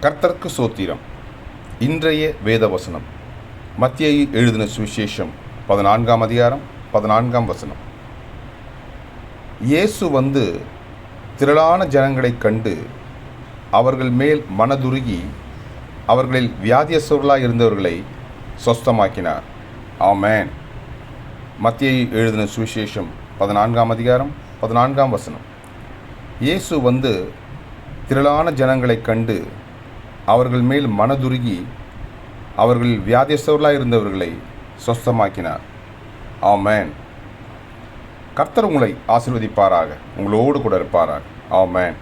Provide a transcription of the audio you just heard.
கர்த்தர்க்கு சோத்திரம். இன்றைய வேத வசனம் மத்தியை எழுதின சுவிசேஷம் பதினான்காம் அதிகாரம் பதினான்காம் வசனம். இயேசு வந்து திரளான ஜனங்களைக் கண்டு அவர்கள் மேல் மனதுருகி அவர்களில் வியாதியஸ்தர்களாக இருந்தவர்களை சொஸ்தமாக்கினார். ஆமேன். மத்தியை எழுதின சுவிசேஷம் பதினான்காம் அதிகாரம் பதினான்காம் வசனம். இயேசு வந்து திரளான ஜனங்களைக் கண்டு அவர்கள் மேல் மனதுருகி அவர்கள் வியாதியஸ்தவர்களாக இருந்தவர்களை சொஸ்தமாக்கினார். ஆமேன். கர்த்தர் உங்களை ஆசிர்வதிப்பாராக. உங்களோடு கூட இருப்பாராக. ஆமேன்.